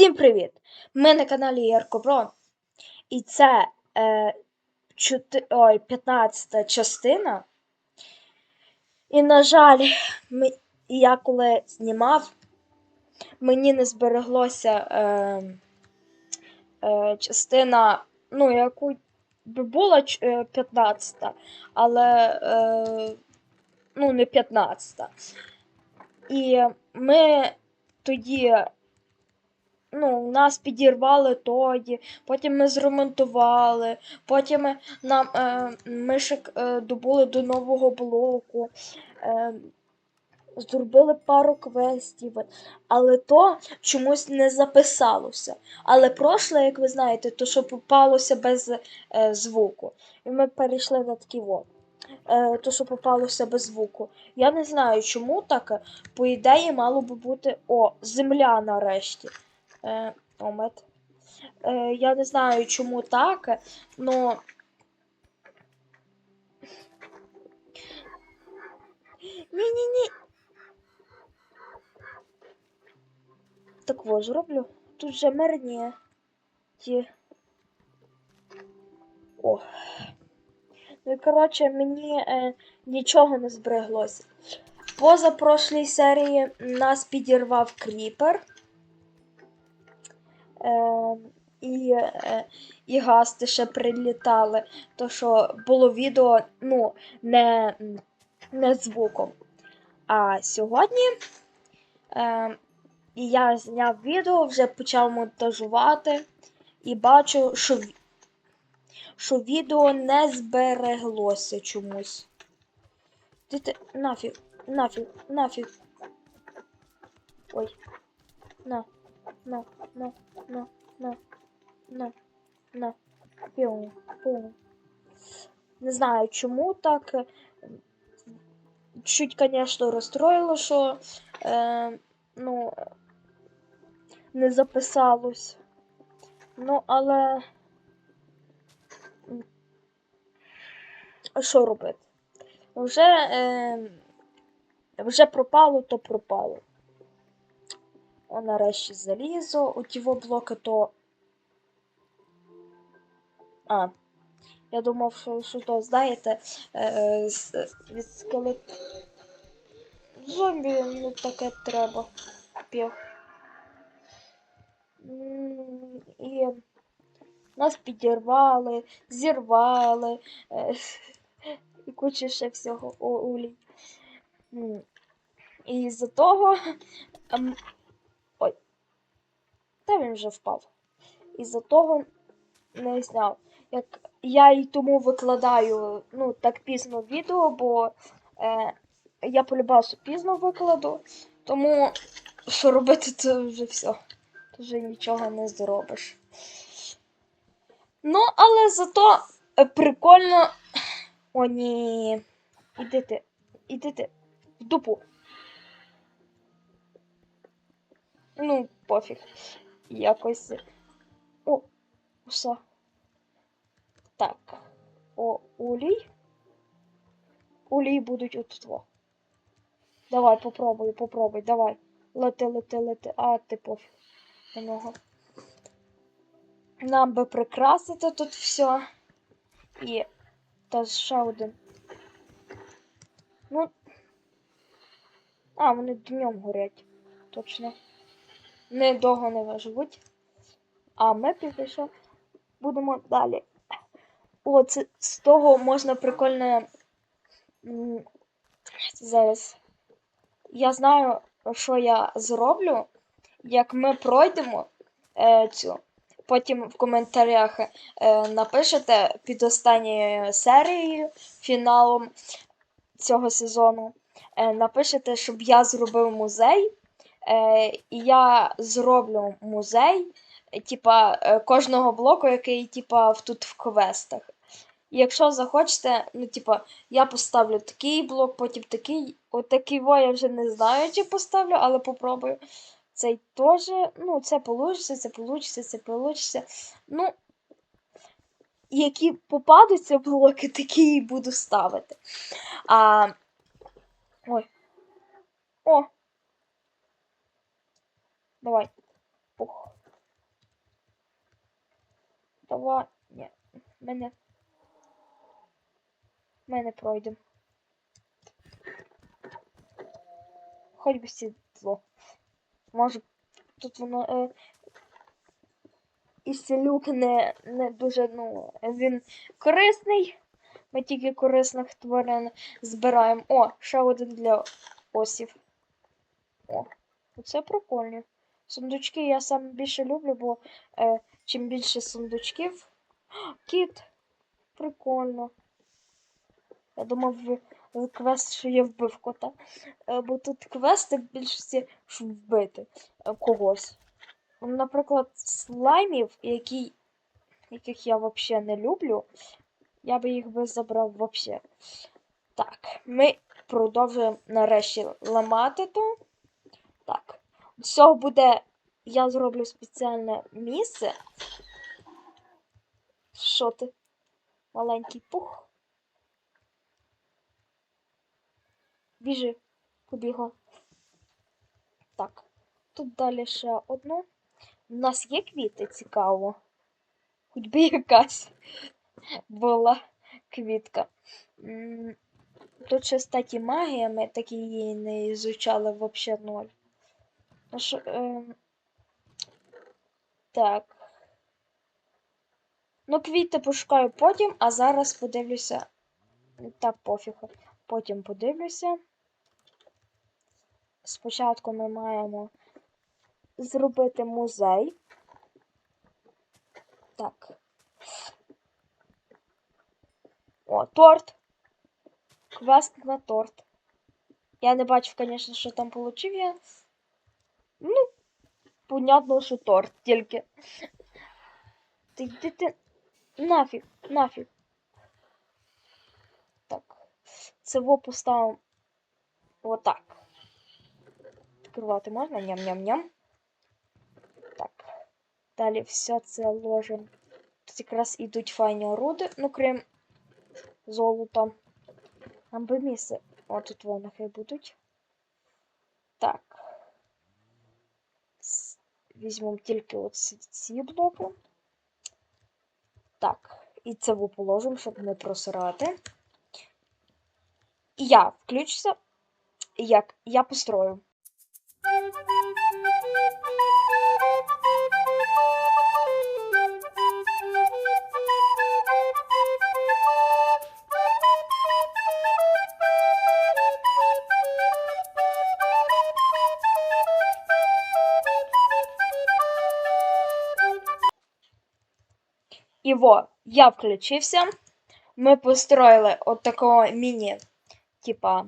Всім привіт! Ми на каналі Яркобро. І це е, чоти... Ой, 15 частина. І, на жаль, ми... я коли знімав, мені не збереглося е, е, частина, ну, яку би була ч- е, 15, але е, ну, не 15. І ми тоді ну, нас підірвали тоді, потім ми зремонтували, потім ми, нам, е, ми е, добули до нового блоку, е, зробили пару квестів, але то чомусь не записалося. Але прошле, як ви знаєте, то що попалося без е, звуку. І ми перейшли на такі во. Е, то, що попалося без звуку. Я не знаю, чому так. По ідеї, мало би бути. О, земля нарешті. Е, омет. Е, я не знаю, чому так, но. Ні-ні-ні. Так вот, зроблю. Тут же мирні. Ті. О. Ну і коротше, мені е, нічого не збереглося. Поза прошлій серії нас підірвав кріпер. Е, і, е, і гасти ще прилітали. То що було відео, ну, не, не звуком. А сьогодні е, я зняв відео, вже почав монтажувати і бачу, що, що відео не збереглося чомусь. Ти, ти нафіг, нафіг, нафіг. Ой. На, на, на, на, на, на, на. Піу, піу. Не знаю, чому так. Чуть, конечно, розстроїло, що е, ну, не записалось. Ну, але. Що робити? Вже, е, вже пропало, то пропало. О, нарешті залізо. Ті во блоки то. А. Я думав, що, що то, знаєте, е, з- від скелет. Зомбі, ну таке треба. Пів. І нас підірвали, зірвали. е, І куча ще всього улій. І з-за того. Та він вже впав. Із-за того не зняв. Як я і тому викладаю ну, так пізно відео, бо е, я полюбався пізно викладу, тому що робити це вже все. Ти вже нічого не зробиш. Ну, але зато е, прикольно. О, ні. Іди ти в дупу. Ну, пофіг. Якось. О, усе. Так. О, улій. Улій будуть от во. Давай, попробуй, попробуй, давай. Лети, лети, лети. А, ти пофіг. На нього. Нам би прикрасити тут все. І. Та ще один. Ну. А, вони днем горять. Точно. Недовго не виживуть. А ми після будемо далі. О, з того можна прикольно. Зараз. Я знаю, що я зроблю, як ми пройдемо е, цю. Потім в коментарях е, напишете під останньою серією, фіналом цього сезону. Е, напишете, щоб я зробив музей. Е, я зроблю музей, типа, е, кожного блоку, який, типа, тут в квестах. Якщо захочете, ну, типа, я поставлю такий блок, потім такий. Отакий во я вже не знаю, чи поставлю, але попробую. Цей теж, ну, це получиться, це получиться, це получиться. Ну, які попадуться блоки, такі і буду ставити. А... Ой. О! Давай. Пух. Давай. Ні. Ми не. Ми пройдемо. Хоч би сідло. Може, тут воно. Е... І селюк не, не дуже, ну, він корисний. Ми тільки корисних тварин збираємо. О, ще один для осів. О, це прикольно. Сундучки я саме більше люблю, бо е, чим більше сундучків. Кіт. Прикольно. Я думав, квест, що я вбив кота. Е, бо тут квести в більшості щоб вбити е, когось. Наприклад, слаймів, які, яких я взагалі не люблю, я би їх би забрав взагалі. Так, ми продовжуємо нарешті ламати то. Так. Все буде. Я зроблю спеціальне місце. Що ти? Маленький пух. Біжи, побігла. Так. Тут далі ще одну. У нас є квіти, цікаво. Хоч би якась була квітка. Тут ще статі магія, ми такі її не ізучали взагалі ноль. Ну, що, ем, Так. Ну, квіти пошукаю потім, а зараз подивлюся. Та пофіг. Потім подивлюся. Спочатку ми маємо зробити музей. Так. О, торт. Квест на торт. Я не бачив, звісно, що там получив я. Ну, понятно, що торт тільки. Ти йди ти. Нафіг, нафіг. Так. Во поставимо отак. Відкривати можна? Ням-ням-ням. Так. Далі все це ложимо. Тут якраз ідуть файні оруди, ну крім золота. Нам би місце. О, тут вони хай будуть. Так. Візьмемо тільки оці ці блоки. Так. І це положимо, щоб не просирати. Я включуся, як я построю. І во, я включився. Ми построїли от такого міні, типа,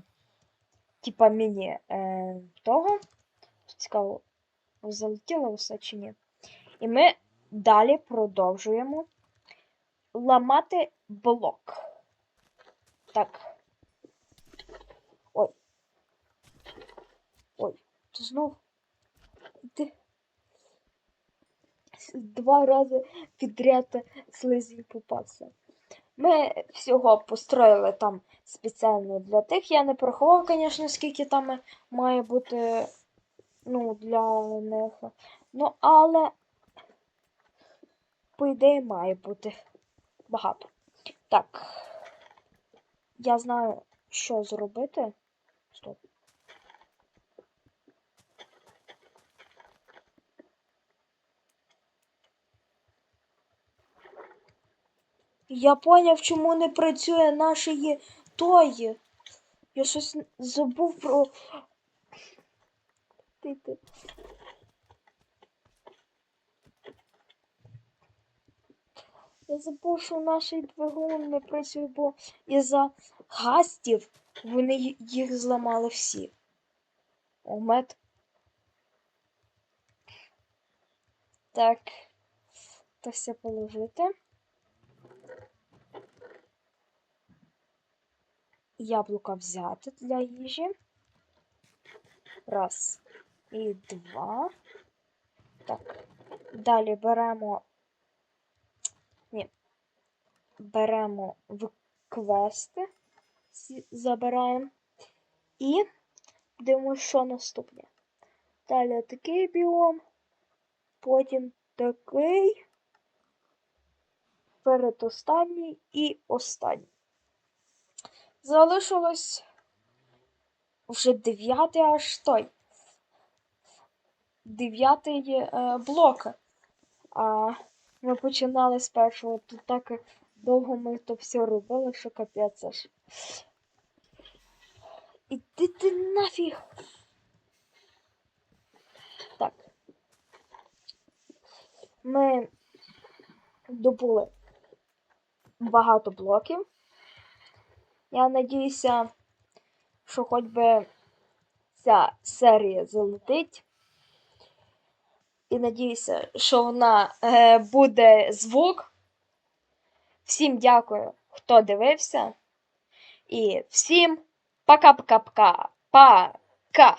типа міні е, того. Цікаво, залетіло все чи ні. І ми далі продовжуємо ламати блок. Так. Ой. Ой, ти знов. Ти два рази підряд слизі попався. Ми всього построїли там спеціально для тих. Я не порахував, звісно, скільки там має бути ну, для них. Ну, але, по ідеї, має бути багато. Так. Я знаю, що зробити. Я поняв, чому не працює нашої тої. Я щось забув про. Ти, ти. Я забув, що наш двигун не працює, бо із-за гастів вони їх зламали всі. О, мед. Так. То все положити. Яблука взяти для їжі. Раз і два. Так. Далі беремо. Ні. Беремо в квести, забираємо. І дивимося, що наступне. Далі такий біом, потім такий. передостанній і останній. Залишилось вже дев'ятий аж той. Дев'ятий е, блок. А ми починали з першого. Тут так довго ми то все робили, що капець аж. Іди ти нафіг. Так. Ми добули багато блоків. Я надіюся, що хоч би ця серія залетить. І надіюся, що вона е, буде звук. Всім дякую, хто дивився. І всім пока-пока-пока. Пока!